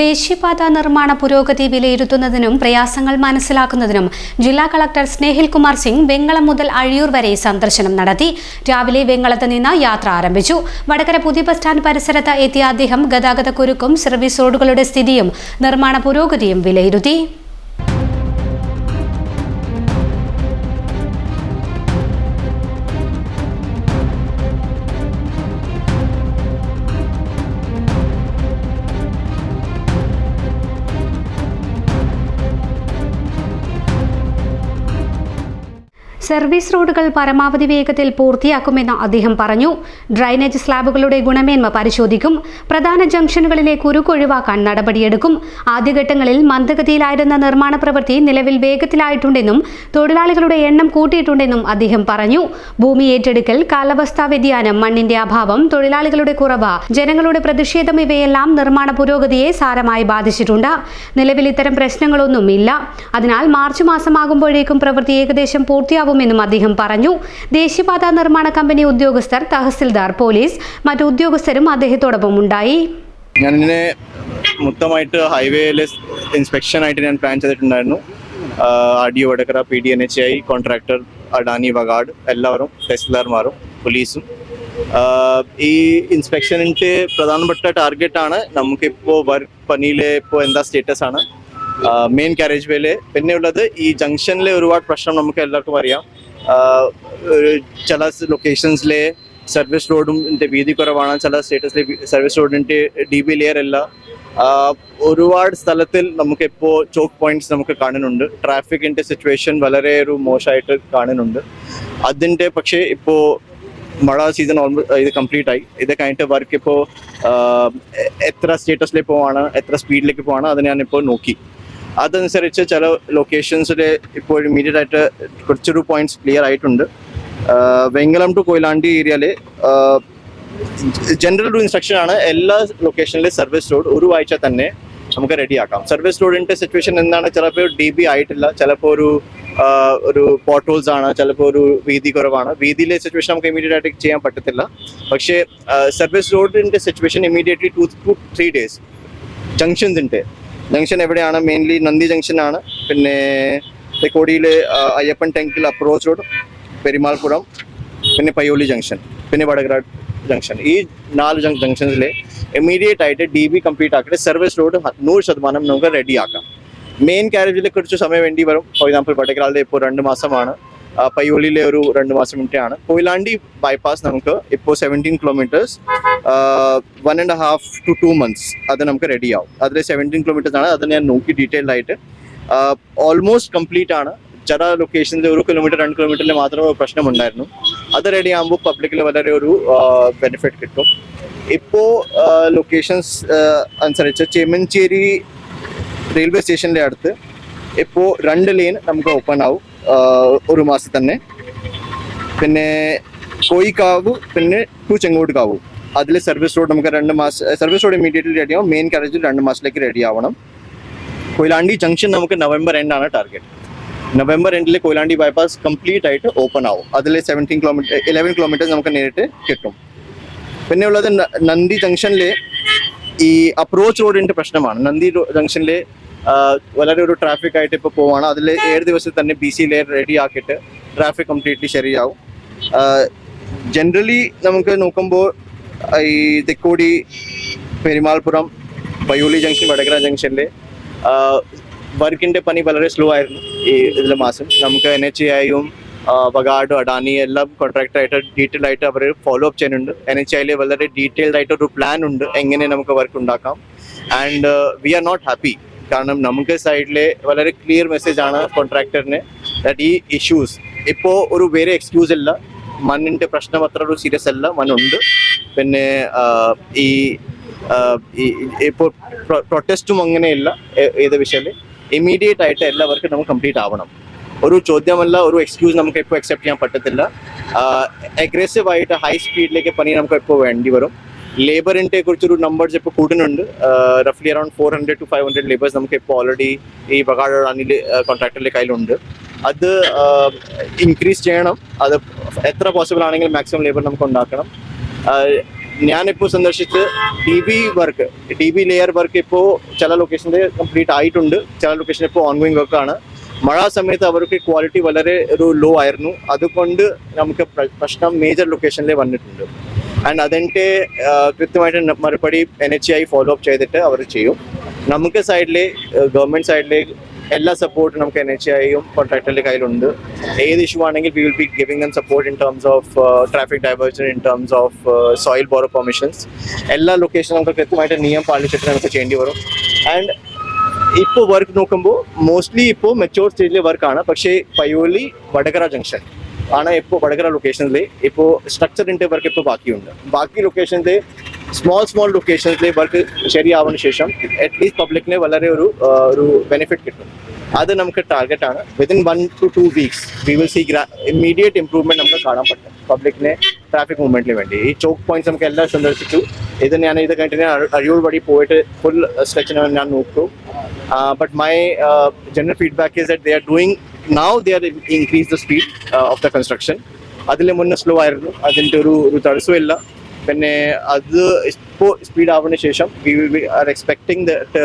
ദേശീയപാത നിർമ്മാണ പുരോഗതി വിലയിരുത്തുന്നതിനും പ്രയാസങ്ങൾ മനസ്സിലാക്കുന്നതിനും ജില്ലാ കളക്ടർ സ്നേഹിൽ കുമാർ സിംഗ് വെങ്ങളം മുതൽ അഴിയൂർ വരെ സന്ദർശനം നടത്തി. രാവിലെ വെങ്ങളത്ത് നിന്ന് യാത്ര ആരംഭിച്ചു. വടകര പുതിയ ബസ് സ്റ്റാൻഡ് പരിസരത്ത് എത്തിയ അദ്ദേഹം ഗതാഗത കുരുക്കും സർവീസ് റോഡുകളുടെ സ്ഥിതിയും നിർമ്മാണ പുരോഗതിയും വിലയിരുത്തി. സർവീസ് റോഡുകൾ പരമാവധി വേഗത്തിൽ പൂർത്തിയാക്കുമെന്ന് അദ്ദേഹം പറഞ്ഞു. ഡ്രൈനേജ് സ്ലാബുകളുടെ ഗുണമേന്മ പരിശോധിക്കും. പ്രധാന ജംഗ്ഷനുകളിലെ കുരുക്ക് ഒഴിവാക്കാൻ നടപടിയെടുക്കും. ആദ്യഘട്ടങ്ങളിൽ മന്ദഗതിയിലായിരുന്ന നിർമ്മാണ പ്രവൃത്തി നിലവിൽ വേഗത്തിലായിട്ടുണ്ടെന്നും തൊഴിലാളികളുടെ എണ്ണം കൂട്ടിയിട്ടുണ്ടെന്നും അദ്ദേഹം പറഞ്ഞു. ഭൂമി ഏറ്റെടുക്കൽ കാലാവസ്ഥാ വ്യതിയാനം മണ്ണിന്റെ അഭാവം തൊഴിലാളികളുടെ കുറവ് ജനങ്ങളുടെ പ്രതിഷേധം ഇവയെല്ലാം നിർമ്മാണ പുരോഗതിയെ സാരമായി ബാധിച്ചിട്ടുണ്ട്. നിലവിൽ ഇത്തരം പ്രശ്നങ്ങളൊന്നും ഇല്ല അതിനാൽ മാർച്ച് മാസമാകുമ്പോഴേക്കും പ്രവൃത്തി ഏകദേശം പൂർത്തിയാവുമെന്നും അദ്ദേഹം പറഞ്ഞു. ദേശീയപാത നിർമ്മാണ കമ്പനി ഉദ്യോഗസ്ഥർ തഹസിൽദാർ പോലീസ് മറ്റു ഉദ്യോഗസ്ഥരും അദ്ദേഹത്തോടൊപ്പം ഉണ്ടായി. ഞാൻ ഞാനിതിനെ മൊത്തമായിട്ട് ഹൈവേയിലെ ഇൻസ്പെക്ഷൻ ആയിട്ട് ഞാൻ പ്ലാൻ ചെയ്തിട്ടുണ്ടായിരുന്നു. R D O Vadakara P D N H I contractor Adani Wagad എല്ലാവരും തഹസിൽദാർമാരും പോലീസും. ഈ ഇൻസ്പെക്ഷനിന്റെ പ്രധാനപ്പെട്ട ടാർഗറ്റാണ് നമുക്കിപ്പോൾ വർക്ക് പണിയിലെ ഇപ്പോൾ എന്താ സ്റ്റേറ്റസ് ആണ്. മെയിൻ കാരേജ് വേയിൽ പിന്നെ ഉള്ളത് ഈ ജംഗ്ഷനിലെ ഒരുപാട് പ്രശ്നം നമുക്ക് എല്ലാവർക്കും അറിയാം. ചില ലൊക്കേഷൻസിലെ സർവീസ് റോഡും വീതി കുറവാണ്. ചില സ്റ്റേറ്റസിലെ സർവീസ് റോഡിന്റെ ഡി ബി ലെയർ അല്ല. ഒരുപാട് സ്ഥലത്തിൽ നമുക്കിപ്പോൾ ചോക്ക് പോയിന്റ്സ് നമുക്ക് കാണുന്നുണ്ട്. ട്രാഫിക്കിന്റെ സിറ്റുവേഷൻ വളരെ ഒരു മോശമായിട്ട് കാണുന്നുണ്ട്. അതിന്റെ പക്ഷേ ഇപ്പോൾ മഴ സീസൺ ഓൾമോസ്റ്റ് ഇത് കംപ്ലീറ്റ് ആയി. ഇത് കഴിഞ്ഞിട്ട് വർക്ക് ഇപ്പോൾ എത്ര സ്റ്റേറ്റസിലേക്ക് പോവാണ് എത്ര സ്പീഡിലേക്ക് പോവാണ് അത് ഞാനിപ്പോൾ നോക്കി. അതനുസരിച്ച് ചില ലൊക്കേഷൻസിൽ ഇപ്പോൾ ഇമ്മീഡിയറ്റ് ആയിട്ട് കുറച്ചൊരു പോയിന്റ്സ് ക്ലിയർ ആയിട്ടുണ്ട്. വെങ്കലം ടു കൊയിലാണ്ടി ഏരിയയിൽ ജനറൽ ഒരു ഇൻസ്ട്രക്ഷൻ ആണ് എല്ലാ ലൊക്കേഷനിലെ സർവീസ് റോഡ് ഒരു ആഴ്ച തന്നെ നമുക്ക് റെഡിയാക്കാം സർവീസ് റോഡിന്റെ സിറ്റുവേഷൻ എന്താണ്? ചിലപ്പോൾ ഡി ബി ആയിട്ടില്ല. ചിലപ്പോൾ ഒരു ഒരു പോർട്ടോൾസ് ആണ്. ചിലപ്പോൾ ഒരു വീതി കുറവാണ്. വീതിയിലെ സിറ്റുവേഷൻ നമുക്ക് ഇമീഡിയറ്റ് ആയിട്ട് ചെയ്യാൻ പറ്റത്തില്ല. പക്ഷേ സർവീസ് റോഡിന്റെ situation immediately two two three days ജംഗ്ഷൻസിന്റെ junction എവിടെയാണ്? മെയിൻലി നന്ദി ജംഗ്ഷൻ ആണ്. പിന്നെ തെക്കോടിയിൽ Ayyappan temple approach road Perumalpuram പിന്നെ പയ്യോളി ജംഗ്ഷൻ പിന്നെ വടകര ജംഗ്ഷൻ. ഈ നാല് ജംഗ് ജംഗ്ഷൻസിൽ ഇമ്മീഡിയറ്റ് ആയിട്ട് ഡി ബി കംപ്ലീറ്റ് ആക്കിയിട്ട് സർവീസ് റോഡ് നൂറ് ശതമാനം നമുക്ക് റെഡിയാക്കാം മെയിൻ കാരേജിൽ കുറച്ച് സമയം വേണ്ടി വരും. ഫോർ എക്സാമ്പിൾ വടകരാളിലെ ഇപ്പോൾ രണ്ട് മാസമാണ്. പയ്യോളിയിലെ ഒരു രണ്ട് മാസം മുന്നേയാണ്. കൊയിലാണ്ടി ബൈപ്പാസ് നമുക്ക് ഇപ്പോൾ seventeen kilometers one and half two two months അത് നമുക്ക് റെഡി ആവും അതിൽ സെവന്റീൻ കിലോമീറ്റേഴ്സ് ആണ്. അത് ഞാൻ നോക്കി ഡീറ്റെയിൽഡ് ആയിട്ട് ഓൾമോസ്റ്റ് കംപ്ലീറ്റ് ആണ്. ചില ലൊക്കേഷനിൽ ഒരു കിലോമീറ്റർ രണ്ട് കിലോമീറ്ററിൽ മാത്രമേ പ്രശ്നമുണ്ടായിരുന്നു. അത് റെഡി ആകുമ്പോൾ പബ്ലിക്കിൽ വളരെ ഒരു ബെനിഫിറ്റ് കിട്ടും. ഇപ്പോൾ ലൊക്കേഷൻസ് അനുസരിച്ച് ചേമഞ്ചേരി റെയിൽവേ സ്റ്റേഷന്റെ അടുത്ത് ഇപ്പോൾ രണ്ട് ലെയിൻ നമുക്ക് ഓപ്പൺ ആവും. ഒരു മാസത്തിൽ തന്നെ. പിന്നെ കോയിക്കാവ് പിന്നെ ടു ചെങ്ങോട്ടുകാവ് അതിൽ സർവീസ് റോഡ് നമുക്ക് രണ്ട് മാസം സർവീസ് റോഡ് ഇമീഡിയറ്റ്ലി റെഡി ആവും. മെയിൻ കാരേജിൽ രണ്ട് മാസത്തിലേക്ക് റെഡി ആവണം. കൊയിലാണ്ടി ജംഗ്ഷൻ നമുക്ക് നവംബർ എൻഡാണ് ടാർഗറ്റ് നവംബർ എൻഡിൽ കൊയിലാണ്ടി ബൈപാസ് കംപ്ലീറ്റ് ആയിട്ട് ഓപ്പൺ ആവും. അതിൽ സെവന്റീൻ കിലോമീറ്റർ ഇലവൻ കിലോമീറ്റേഴ്സ് നമുക്ക് നേരിട്ട് കിട്ടും. പിന്നെ ഉള്ളത് നന്ദി ജംഗ്ഷനിൽ ഈ അപ്രോച്ച് റോഡിന്റെ പ്രശ്നമാണ്. നന്ദി ജംഗ്ഷനിൽ വളരെ ഒരു ട്രാഫിക് ആയിട്ട് ഇപ്പോൾ പോവാണ്. അതിൽ ഏഴ് ദിവസം തന്നെ ബി സി ലെയർ റെഡി ആക്കിയിട്ട് ട്രാഫിക് കംപ്ലീറ്റ്ലി ശരിയാവും ജനറലി നമുക്ക് നോക്കുമ്പോൾ ഈ തെക്കോടി പെരുമാൾപുരം പയ്യോളി ജംഗ്ഷൻ വടകര ജംഗ്ഷനിൽ വർക്കിന്റെ പണി വളരെ സ്ലോ ആയിരുന്നു ഈ ഇതിലെ മാസം. നമുക്ക് എൻ എച്ച് ഐയും വഗാഡ് അഡാനി എല്ലാം കോൺട്രാക്ടറായിട്ട് ഡീറ്റെയിൽ ആയിട്ട് അവർ ഫോളോ അപ്പ് ചെയ്യുന്നുണ്ട്. എൻ എച്ച് ഐയിൽ വളരെ ഡീറ്റെയിൽഡ് ആയിട്ട് ഒരു പ്ലാൻ ഉണ്ട് എങ്ങനെ നമുക്ക് വർക്ക് ഉണ്ടാക്കാം. And we are not happy കാരണം നമുക്ക് സൈഡിലെ വളരെ ക്ലിയർ മെസ്സേജ് ആണ് കോൺട്രാക്ടറിന് ദാറ്റ് ഈ ഇഷ്യൂസ് ഇപ്പോൾ ഒരു വേറെ എക്സ്ക്യൂസ് ഇല്ല മണ്ണിന്റെ പ്രശ്നം അത്ര ഒരു സീരിയസ് അല്ല. മണ്ണുണ്ട്. പിന്നെ ഈ ഇപ്പോൾ പ്രൊട്ടസ്റ്റും അങ്ങനെയല്ല ഏത് വിഷയത്തിൽ ഇമ്മീഡിയറ്റ് ആയിട്ട് എല്ലാവർക്കും നമുക്ക് കംപ്ലീറ്റ് ആവണം. ഒരു ചോദ്യമല്ല ഒരു എക്സ്ക്യൂസ് നമുക്ക് ഇപ്പോൾ അക്സെപ്റ്റ് ചെയ്യാൻ പറ്റത്തില്ല. അഗ്രസീവ് ആയിട്ട് ഹൈ സ്പീഡിലേക്ക് പണി നമുക്ക് ഇപ്പോൾ വേണ്ടി വരും. ലേബറിന്റെ കുറിച്ചൊരു നമ്പേഴ്സ് ഇപ്പോൾ കൂടുന്നുണ്ട്. റഫ്ലി around four hundred to five hundred labours നമുക്ക് ഇപ്പോൾ ഓൾറെഡി ഈ ബഗാഡ് അനിൽ കോൺട്രാക്ടറിന്റെ കയ്യിലുണ്ട്. അത് ഇൻക്രീസ് ചെയ്യണം. അത് എത്ര പോസിബിൾ ആണെങ്കിൽ മാക്സിമം ലേബർ നമുക്ക് ഉണ്ടാക്കണം. ഞാനിപ്പോൾ സന്ദർശിച്ച് D B work D B layer work ഇപ്പോൾ ചില ലൊക്കേഷനിൽ കംപ്ലീറ്റ് ആയിട്ടുണ്ട്. ചില ലൊക്കേഷനിൽ ഇപ്പോൾ ഓൺഗോയിങ് ആണ്. മഴ സമയത്ത് അവർക്ക് ക്വാളിറ്റി വളരെ ഒരു ലോ ആയിരുന്നു. അതുകൊണ്ട് നമുക്ക് പ്ര- പ്രശ്നം മേജർ ലൊക്കേഷനിലേ വന്നിട്ടുണ്ട്. ആൻഡ് അതിന്റെ കൃത്യമായിട്ട് മറുപടി N H I follow up ചെയ്തിട്ട് അവർ ചെയ്യും. നമുക്ക് സൈഡിൽ ഗവൺമെന്റ് സൈഡിൽ എല്ലാ സപ്പോർട്ടും നമുക്ക് എൻ എച്ച് ഐയും കോൺട്രാക്ടറിന്റെ കയ്യിലുണ്ട് ഏത് ഇഷ്യൂ ആണെങ്കിൽ we will be giving them support in terms of traffic diversion in terms of soil borrow permissions എല്ലാ ലൊക്കേഷനും നമുക്ക് കൃത്യമായിട്ട് നിയമം പാലിച്ചിട്ട് നമുക്ക് ചെയ്യേണ്ടി വരും. ആൻഡ് ഇപ്പോൾ വർക്ക് നോക്കുമ്പോൾ മോസ്റ്റ്ലി ഇപ്പോൾ മെച്ചോർ സ്റ്റേജിലെ വർക്കാണ് പക്ഷേ പയ്യോലി വടകര ജംഗ്ഷൻ ആണ് ഇപ്പോൾ വടകര ലൊക്കേഷനിൽ ഇപ്പോൾ സ്ട്രക്ചറിന്റെ വർക്ക് ഇപ്പോൾ ബാക്കിയുണ്ട്. ബാക്കി ലൊക്കേഷനിൽ സ്മോൾ സ്മോൾ ലൊക്കേഷൻസിലെ വർക്ക് ശരിയാവുന്ന ശേഷം അറ്റ്ലീസ്റ്റ് പബ്ലിക്കിന് വളരെ ഒരു ഒരു ബെനിഫിറ്റ് കിട്ടും. അത് നമുക്ക് ടാർഗറ്റ് ആണ്. Within one two two weeks we will see immediate improvement നമുക്ക് കാണാൻ പറ്റും. പബ്ലിക്കിനെ ട്രാഫിക് മൂവ്മെന്റിന് വേണ്ടി. ഈ ചോക്ക് പോയിന്റ്സ് നമുക്ക് എല്ലാം സന്ദർശിച്ചു. ഇത് ഞാൻ ഇത് കഴിഞ്ഞിട്ട് ഞാൻ അഴിയൂർ വഴി പോയിട്ട് ഫുൾ സ്ട്രെച്ചിന് ഞാൻ നോക്കൂ. But my general feedback is that they are doing now they are increase the speed of the construction അതിൽ മുന്നേ സ്ലോ ആയിരുന്നു. അതിന്റെ ഒരു ഒരു തടസ്സമില്ല പിന്നെ അത് ഇപ്പോൾ സ്പീഡ് ആവുന്ന ശേഷം we will be are expecting that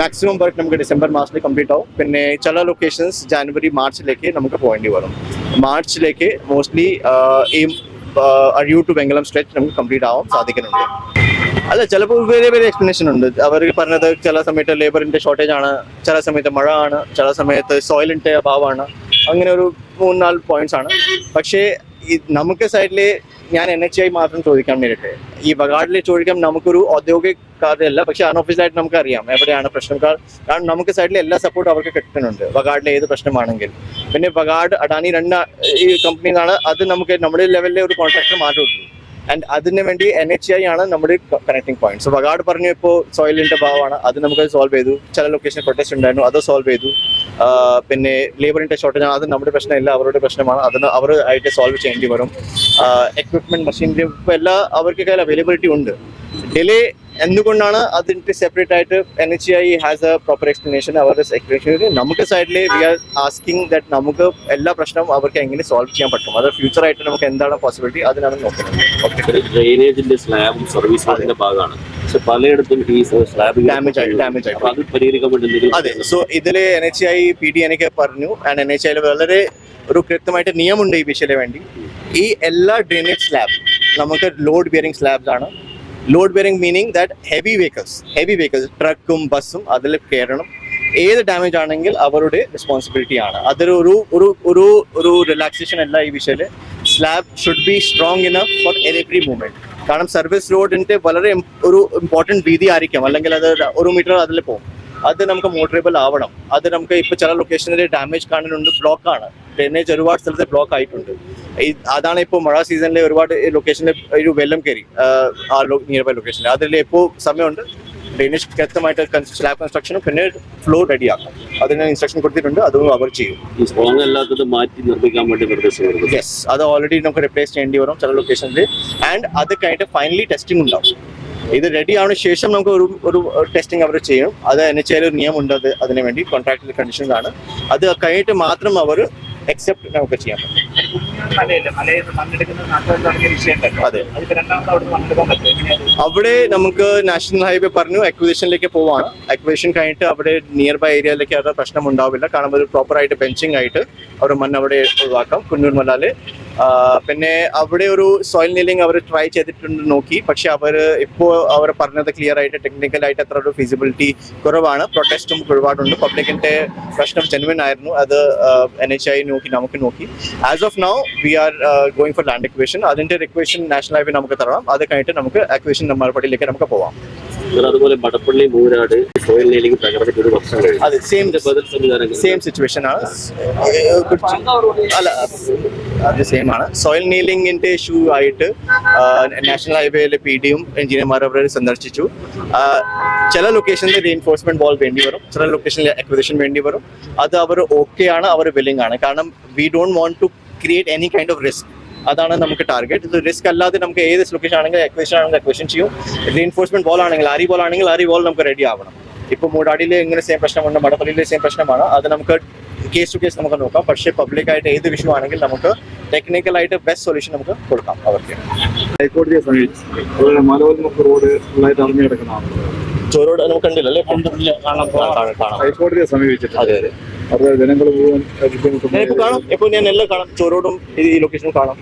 maximum work നമുക്ക് ഡിസംബർ മാസത്തിൽ കംപ്ലീറ്റ് ആവും. പിന്നെ ചില ലൊക്കേഷൻസ് ജാനുവരി മാർച്ചിലേക്ക് നമുക്ക് പോകേണ്ടി വരും. മാർച്ചിലേക്ക് മോസ്റ്റ്ലി ഈ അഴിയൂർ ടു വെങ്കലം സ്ട്രെച്ച് നമുക്ക് കംപ്ലീറ്റ് ആവാൻ സാധിക്കുന്നുണ്ട്. അല്ല ചിലപ്പോൾ വേറെ വേറെ എക്സ്പ്ലനേഷൻ ഉണ്ട്. അവർ പറഞ്ഞത് ചില സമയത്ത് ലേബറിന്റെ ഷോർട്ടേജ് ആണ് ചില സമയത്ത് മഴ ആണ് ചില സമയത്ത് സോയിലിന്റെ അഭാവമാണ്. അങ്ങനെ ഒരു മൂന്നാൽ പോയിന്റ്സ് ആണ്. പക്ഷേ നമുക്ക് സൈഡിൽ ഞാൻ എൻ എച്ച് ഐ മാത്രം ചോദിക്കാൻ വേണ്ടിയിട്ട് ഈ വകാടിൽ ചോദിക്കാൻ നമുക്കൊരു ഔദ്യോഗിക കാര്യമല്ല പക്ഷെ അൺഒഫീഷ്യലായിട്ട് നമുക്ക് അറിയാം എവിടെയാണ് പ്രശ്നം. കാരണം നമുക്ക് സൈഡിൽ എല്ലാ സപ്പോർട്ടും അവർക്ക് കിട്ടുന്നുണ്ട് വകാടിലെ ഏത് പ്രശ്നമാണെങ്കിൽ പിന്നെ വകാട് അഡാനി രണ്ട് ഈ കമ്പനിന്നാണ് അത് നമുക്ക് നമ്മുടെ ലെവലിലെ ഒരു കോൺട്രാക്ടർ ഉള്ളൂ. ആൻഡ് അതിന് വേണ്ടി എൻ എച്ച് ഐ ആണ് നമ്മുടെ കണക്ടിങ് പോയിന്റ് സോ വകാട് പറഞ്ഞു ഇപ്പോൾ സോയിലിന്റെ ഭാവമാണ് അത് നമുക്ക് സോൾവ് ചെയ്തു. ചില ലൊക്കേഷൻ പ്രൊട്ടസ്റ്റ് ഉണ്ടായിരുന്നു. അത് സോൾവ് ചെയ്തു. പിന്നെ ലേബറിന്റെ ഷോർട്ടേജ് ആണ്. അത് നമ്മുടെ പ്രശ്നമില്ല. അവരുടെ പ്രശ്നമാണ്. അതിന് അവർ ആയിട്ട് സോൾവ് ചെയ്യേണ്ടി വരും. എക്വിപ്മെന്റ് മെഷീനറി ഇപ്പോൾ എല്ലാ അവർക്ക് കയ്യിൽ അവൈലബിലിറ്റി ഉണ്ട്. ഡിലേ എന്തുകൊണ്ടാണ് അതിന്റെ സെപ്പറേറ്റ് ആയിട്ട് N H I has a proper explanation അവരുടെ എക്സ്പ്ലനേഷൻ നമുക്ക് സൈഡിൽ വി ആർ ആസ്കിങ് ദാറ്റ് നമുക്ക് എല്ലാ പ്രശ്നവും അവർക്ക് എങ്ങനെ സോൾവ് ചെയ്യാൻ പറ്റും? അത് ഫ്യൂച്ചർ ആയിട്ട് നമുക്ക് എന്താണ് പോസിബിലിറ്റി അതിനാണ് നോക്കുന്നത്. ഡ്രെയിനേജിന്റെ സ്ലാബും സർവീസ് റോഡിന്റെ ഭാഗമാണ്. പക്ഷെ പലയിടത്തും ഈ സ്ലാബ് ഡാമേജ് ആയി, ഡാമേജ് ആയി. അത് പരിഹരിക്കാൻ സോ ഇതിൽ N H I P D എനിക്ക് പറഞ്ഞു. ആൻഡ് എൻ എച്ച് ഐയിൽ വളരെ ഒരു കൃത്യമായിട്ട് നിയമമുണ്ട് ഈ വിഷയത്തിന് വേണ്ടി. ഈ എല്ലാ ഡ്രെയിനേജ് സ്ലാബ് നമുക്ക് ലോഡ് ബിയറിംഗ് സ്ലാബ്സ് ആണ്. Load bearing meaning that heavy vehicles heavy vehicles ട്രക്കും ബസ്സും അതിൽ കയറണം ഏത് ഡാമേജ് ആണെങ്കിൽ അവരുടെ റെസ്പോൺസിബിലിറ്റി ആണ്. അതൊരു ഒരു ഒരു ഒരു ഒരു റിലാക്സേഷൻ അല്ല ഈ വിഷയത്തിൽ slab should be strong enough for every movement കാരണം സർവീസ് റോഡിന്റെ വളരെ ഒരു ഇമ്പോർട്ടന്റ് വീതി ആയിരിക്കും. അല്ലെങ്കിൽ അത് ഒരു മീറ്റർ അതിൽ പോകും. അത് നമുക്ക് മോട്ടറേബിൾ ആവണം. അത് നമുക്ക് ഇപ്പൊ ചില ലൊക്കേഷനിൽ ഡാമേജ് കാണുന്നുണ്ട് ബ്ലോക്കാണ് ഡ്രെയിനേജ് ഒരുപാട് സ്ഥലത്ത് ബ്ലോക്ക് ആയിട്ടുണ്ട്. അതാണ് ഇപ്പോൾ മഴ സീസണിലെ ഒരുപാട് ലൊക്കേഷനിൽ ഒരു വെള്ളം കയറി ആ നിയർ ബൈ ലൊക്കേഷനിൽ അതിൽ എപ്പോൾ സമയമുണ്ട്. ഡ്രെയിനേജ് കൃത്യമായിട്ട് സ്ലാബ് കൺസ്ട്രക്ഷനും പിന്നെ ഫ്ലോ റെഡിയാക്കാം അതിന് ഇൻസ്ട്രക്ഷൻ കൊടുത്തിട്ടുണ്ട്. അതും അവർ ചെയ്യും. ഈ സ്ട്രോങ് അല്ലാത്തത് മാറ്റി നിർമ്മിക്കാൻ വേണ്ടി നിർദ്ദേശം യെസ് അത് ഓൾറെഡി നമുക്ക് റിപ്ലേസ് ചെയ്യേണ്ടി വരും ചില ലൊക്കേഷനിൽ ആൻഡ് അത് കഴിഞ്ഞിട്ട് ഫൈനലി ടെസ്റ്റിംഗ് ഉണ്ടാവും. ഇത് റെഡി ആവുന്ന ശേഷം നമുക്ക് ഒരു ഒരു ടെസ്റ്റിംഗ് അവർ ചെയ്യും. അത് എൻ എച്ച് ഒരു നിയമം ഉണ്ട് അത് അതിനുവേണ്ടി കോൺട്രാക്ട് കണ്ടീഷൻസ് ആണ് അത് കഴിഞ്ഞിട്ട് മാത്രം അവർ അക്സെപ്റ്റ് നമുക്ക് ചെയ്യാൻ പറ്റും. അവിടെ നമുക്ക് നാഷണൽ ഹൈവേ പറഞ്ഞു അക്വിസിഷനിലേക്ക് പോവാണ്. അക്വിസിഷൻ കഴിഞ്ഞിട്ട് അവിടെ നിയർ ബൈ ഏരിയയിലേക്ക് അത് പ്രശ്നം ഉണ്ടാവില്ല കാരണം ഒരു പ്രോപ്പറായിട്ട് ബെഞ്ചിങ് ആയിട്ട് അവർ മണ്ണ് അവിടെ ഒഴിവാക്കാം. കുന്നൂർ മലാൽ. പിന്നെ അവിടെ ഒരു സോയിൽ നീലിംഗ് അവർ ട്രൈ ചെയ്തിട്ടുണ്ട് നോക്കി. പക്ഷെ അവർ ഇപ്പോൾ അവർ പറഞ്ഞത് ക്ലിയർ ആയിട്ട് ടെക്നിക്കൽ ആയിട്ട് അത്ര ഒരു ഫീസിബിലിറ്റി കുറവാണ്. പ്രൊട്ടസ്റ്റും ഒരുപാടുണ്ട്. പബ്ലിക്കിന്റെ പ്രശ്നം ജെനുവൻ ആയിരുന്നു. അത് എൻ എച്ച് ഐ നോക്കി നമുക്ക് നോക്കി. As of now we are going for land acquisition അതിന്റെ റിക്വേഷൻ നാഷണൽ ഹൈവേ നമുക്ക് തരണം. അത് കഴിഞ്ഞിട്ട് നമുക്ക് അക്വേഷൻ മറുപടിയിലേക്ക് നമുക്ക് പോവാം. സാർ അതുപോലെ മടപ്പള്ളി മൂരാട് സോയിൽ നീലിംഗ് തകർന്നിട്ട് ഒരു വർഷം അത് സെയിം ബദൽ സംവിധാനങ്ങൾ സെയിം സിറ്റുവേഷൻ ആണ്. അല്ല അത് സെയിം ആണ്. സോയിൽ നീലിംഗിന്റെ ഇഷ്യൂ ആയിട്ട് നാഷണൽ ഹൈവേയിലെ പി ഡിയും എഞ്ചിനീയർമാർ അവരെ സന്ദർശിച്ചു. ചില ലൊക്കേഷനിൽ റീഎൻഫോഴ്സ്മെന്റ് ബോൾ വേണ്ടി വരും. ചില ലൊക്കേഷനിൽ അക്വിസിഷൻ വേണ്ടി വരും. അത് അവർ ഓക്കെ ആണ് അവർ വില്ലിംഗ് ആണ്. കാരണം we don't want to create any kind of risk അതാണ് നമുക്ക് ടാർഗറ്റ് ഇത് റിസ്ക് അല്ലാതെ നമുക്ക് ഏത് ലൊക്കേഷൻ ആണെങ്കിലും അക്വേഷൻ ആണെങ്കിൽ അക്വേഷൻ ചെയ്യും. റീഎൻഫോഴ്സ്മെന്റ് ബോൾ ആണെങ്കിൽ ആരി ബോൾ ആണെങ്കിൽ ആരി ബോൾ നമുക്ക് റെഡി ആവണം. ഇപ്പോൾ മൂടാടിയിൽ ഇങ്ങനെ സെയിം പ്രശ്നമുണ്ട് മടപ്പള്ളിയിലെ സെയിം പ്രശ്നമാണ്. അത് നമുക്ക് കേസ് ടു കേസ് നമുക്ക് നോക്കാം. പക്ഷേ പബ്ലിക് ആയിട്ട് ഏത് വിഷയം ആണെങ്കിൽ നമുക്ക് ടെക്നിക്കലായിട്ട് ബെസ്റ്റ് സൊല്യൂഷൻ നമുക്ക് കൊടുക്കാം അവർക്ക്. ഹൈക്കോടതിയെ സമീപിച്ചു അതുപോലെ മലവൽമുക്ക് റോഡ് ഫുള്ളായിട്ട് അറിഞ്ഞു കിടക്കുന്നതാണ് ചോരോട് നമുക്ക് കണ്ടില്ല അല്ലേ കാണാം കാണാം കാണാം. ഹൈക്കോടതിയെ സമീപിച്ചിട്ട് അതെ അതെ. അവിടെ ജനങ്ങൾ ഇപ്പൊ ബുദ്ധിമുട്ടുന്നു കാണാം. ഇപ്പൊ ഞാൻ എല്ലാം കാണാം. ചോരോടും ഈ ലൊക്കേഷനും കാണാം.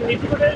വീട്ടിൽ കൂടെ